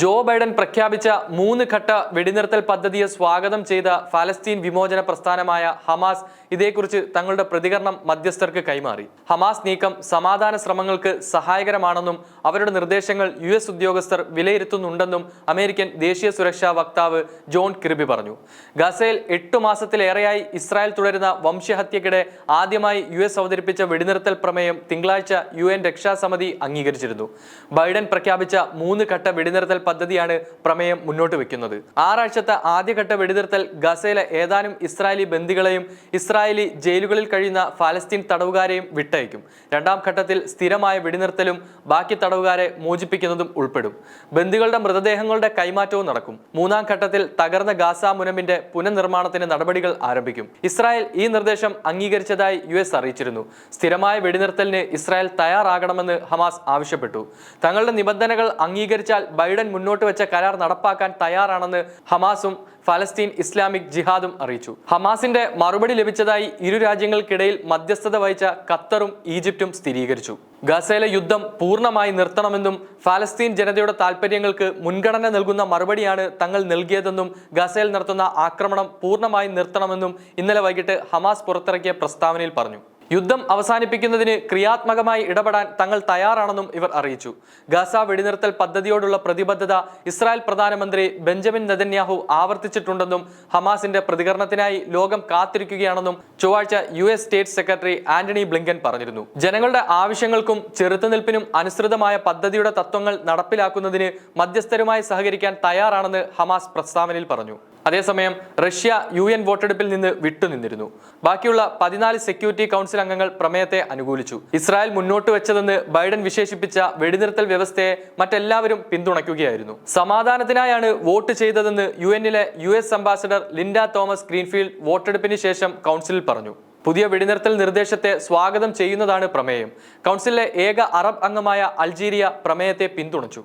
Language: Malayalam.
ജോ ബൈഡൻ പ്രഖ്യാപിച്ച മൂന്ന് ഘട്ട വെടിനിർത്തൽ പദ്ധതിയെ സ്വാഗതം ചെയ്ത ഫലസ്തീൻ വിമോചന പ്രസ്ഥാനമായ ഹമാസ് ഇതേക്കുറിച്ച് തങ്ങളുടെ പ്രതികരണം മധ്യസ്ഥർക്ക് കൈമാറി. ഹമാസ് നീക്കം സമാധാന ശ്രമങ്ങൾക്ക് സഹായകരമാണെന്നും അവരുടെ നിർദ്ദേശങ്ങൾ യു എസ് ഉദ്യോഗസ്ഥർ വിലയിരുത്തുന്നുണ്ടെന്നും അമേരിക്കൻ ദേശീയ സുരക്ഷാ വക്താവ് ജോൺ കിർബി പറഞ്ഞു. ഗസയിൽ എട്ടു മാസത്തിലേറെയായി ഇസ്രായേൽ തുടരുന്ന വംശഹത്യക്കിടെ ആദ്യമായി യു എസ് അവതരിപ്പിച്ച വെടിനിർത്തൽ പ്രമേയം തിങ്കളാഴ്ച യു എൻ രക്ഷാസമിതി അംഗീകരിച്ചിരുന്നു. ബൈഡൻ പ്രഖ്യാപിച്ച മൂന്ന് ഘട്ട വെടിനിർത്തൽ പദ്ധതിയാണ് പ്രമേയം മുന്നോട്ട് വെക്കുന്നത്. ആറാഴ്ചത്തെ ആദ്യഘട്ട വെടിനിർത്തൽ ഗസയിലെ ഏതാനും ഇസ്രായേലി ബന്ദികളെയും ഇസ്രായേലി ജയിലുകളിൽ കഴിയുന്ന ഫലസ്തീൻ തടവുകാരെയും വിട്ടയക്കും. രണ്ടാം ഘട്ടത്തിൽ സ്ഥിരമായ വെടിനിർത്തലും ബാക്കി തടവുകാരെ മോചിപ്പിക്കുന്നതും ഉൾപ്പെടും. ബന്ദികളുടെ മൃതദേഹങ്ങളുടെ കൈമാറ്റവും നടക്കും. മൂന്നാം ഘട്ടത്തിൽ തകർന്ന ഗാസ മുനമ്പിന്റെ പുനർനിർമ്മാണത്തിന് നടപടികൾ ആരംഭിക്കും. ഇസ്രായേൽ ഈ നിർദ്ദേശം അംഗീകരിച്ചതായി യു എസ് അറിയിച്ചിരുന്നു. സ്ഥിരമായ വെടിനിർത്തലിന് ഇസ്രായേൽ തയ്യാറാകണമെന്ന് ഹമാസ് ആവശ്യപ്പെട്ടു. തങ്ങളുടെ നിബന്ധനകൾ അംഗീകരിച്ചാൽ ബൈഡൻ മുന്നോട്ട് വെച്ച കരാർ നടപ്പാക്കാൻ തയ്യാറാണെന്ന് ഹമാസും ഫലസ്തീൻ ഇസ്ലാമിക് ജിഹാദും അറിയിച്ചു. ഹമാസിന്റെ മറുപടി ലഭിച്ചതായി ഇരു രാജ്യങ്ങൾക്കിടയിൽ മധ്യസ്ഥത വഹിച്ച ഖത്തറും ഈജിപ്തും സ്ഥിരീകരിച്ചു. ഗസയിലെ യുദ്ധം പൂർണമായി നിർത്തണമെന്നും ഫലസ്തീൻ ജനതയുടെ താൽപ്പര്യങ്ങൾക്ക് മുൻഗണന നൽകുന്ന മറുപടിയാണ് തങ്ങൾ നൽകിയതെന്നും ഗസയിൽ നടത്തുന്ന ആക്രമണം പൂർണമായി നിർത്തണമെന്നും ഇന്നലെ വൈകിട്ട് ഹമാസ് പുറത്തിറക്കിയ പ്രസ്താവനയിൽ പറഞ്ഞു. യുദ്ധം അവസാനിപ്പിക്കുന്നതിന് ക്രിയാത്മകമായി ഇടപെടാൻ തങ്ങൾ തയ്യാറാണെന്നും ഇവർ അറിയിച്ചു. ഗാസ വെടിനിർത്തൽ പദ്ധതിയോടുള്ള പ്രതിബദ്ധത ഇസ്രായേൽ പ്രധാനമന്ത്രി ബെഞ്ചമിൻ നെതന്യാഹു ആവർത്തിച്ചിട്ടുണ്ടെന്നും ഹമാസിന്റെ പ്രതികരണത്തിനായി ലോകം കാത്തിരിക്കുകയാണെന്നും ചൊവ്വാഴ്ച U S state secretary Antony Blinken പറഞ്ഞിരുന്നു. ജനങ്ങളുടെ ആവശ്യങ്ങൾക്കും ചെറുത്തുനിൽപ്പിനും അനുസൃതമായ പദ്ധതിയുടെ തത്വങ്ങൾ നടപ്പിലാക്കുന്നതിന് മധ്യസ്ഥരുമായി സഹകരിക്കാൻ തയ്യാറാണെന്ന് ഹമാസ് പ്രസ്താവനയിൽ പറഞ്ഞു. അതേസമയം റഷ്യ യു എൻ വോട്ടെടുപ്പിൽ നിന്ന് വിട്ടുനിന്നിരുന്നു ബാക്കിയുള്ള പതിനാല് സെക്യൂരിറ്റി കൗൺസിൽ അംഗങ്ങൾ പ്രമേയത്തെ അനുകൂലിച്ചു. ഇസ്രായേൽ മുന്നോട്ട് വെച്ചതെന്ന് ബൈഡൻ വിശേഷിപ്പിച്ച വെടിനിർത്തൽ വ്യവസ്ഥയെ മറ്റെല്ലാവരും പിന്തുണയ്ക്കുകയായിരുന്നു. സമാധാനത്തിനായാണ് വോട്ട് ചെയ്തതെന്ന് യു എന്നിലെ U S ambassador Linda Thomas Greenfield വോട്ടെടുപ്പിന് ശേഷം കൗൺസിലിൽ പറഞ്ഞു. പുതിയ വെടിനിർത്തൽ നിർദ്ദേശത്തെ സ്വാഗതം ചെയ്യുന്നതാണ് പ്രമേയം. കൗൺസിലിലെ ഏക അറബ് അംഗമായ അൾജീരിയ പ്രമേയത്തെ പിന്തുണച്ചു.